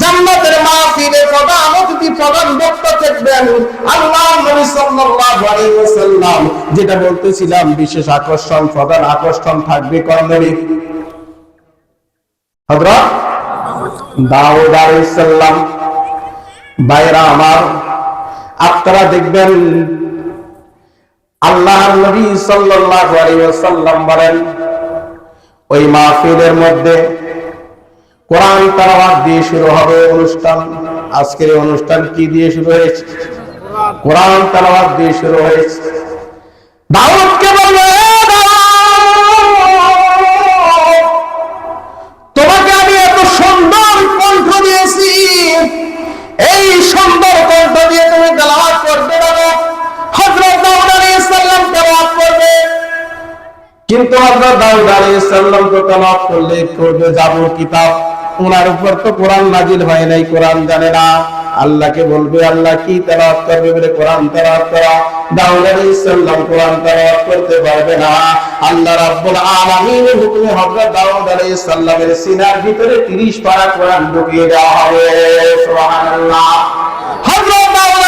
জান্নাতের মাহফিলে প্রধান অতিথি প্রধান বক্তা থাকবেন আল্লাহ নবী সাল্লাল্লাহু আলাইহি ওয়াসাল্লাম যেটা বলতেছিলাম, বিশেষ আকর্ষণ, প্রধান আকর্ষণ থাকবে কোন হযরত দাউদ আলাইহিস সালাম, ভাইরা আমার, আপনারা দেখবেন, আল্লাহর নবী সাল্লাল্লাহু আলাইহি ওয়াসাল্লাম বলেন, ওই মাহফিলের মধ্যে কোরআন তালাওয়াত দিয়ে শুরু হবে অনুষ্ঠান। আজকের অনুষ্ঠান কি দিয়ে শুরু হয়েছে? কোরআন তালাওয়াত দিয়ে শুরু হয়েছে। দাউদকে বলবে, "এ তোমাকে আমি এত সুন্দর কণ্ঠ দিয়েছি। এই সুন্দর কণ্ঠ দিয়ে তুমি তেলাওয়াত করবে না হযরত দাউদ আলাইহিস সালাম তেলাওয়াত করবে। কিন্তু হযরত দাউদ আলাইহিস সালাম তো তেলাওয়াত করলে করবে যাব কিতাব ওনার উপর তো কোরআন নাজিল হয় নাই, কোরআন জানে না। আল্লাহকে বলবে, আল্লাহ কি তেলাওয়াত করবে বলে কোরআন তেলাওয়াত করা? করতে পারবে না। আল্লাহ রাব্বুল হযরত দাউদ আলাইহিস সালামের সিনার ভিতরে 30 পারা কোরআন ঢুকিয়ে দেওয়া হবে। সুবহানাল্লাহ। হযরত দাউদ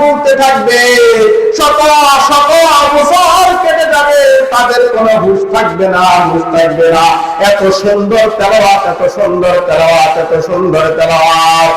ঘুরতে থাকবে। শত শত বছর কেটে যাবে। তাদের কোনো হুশ থাকবে না, হুশ থাকবে না। এত সুন্দর তেলাওয়াত, এত সুন্দর তেলাওয়াত, এত সুন্দর তেলাওয়াত।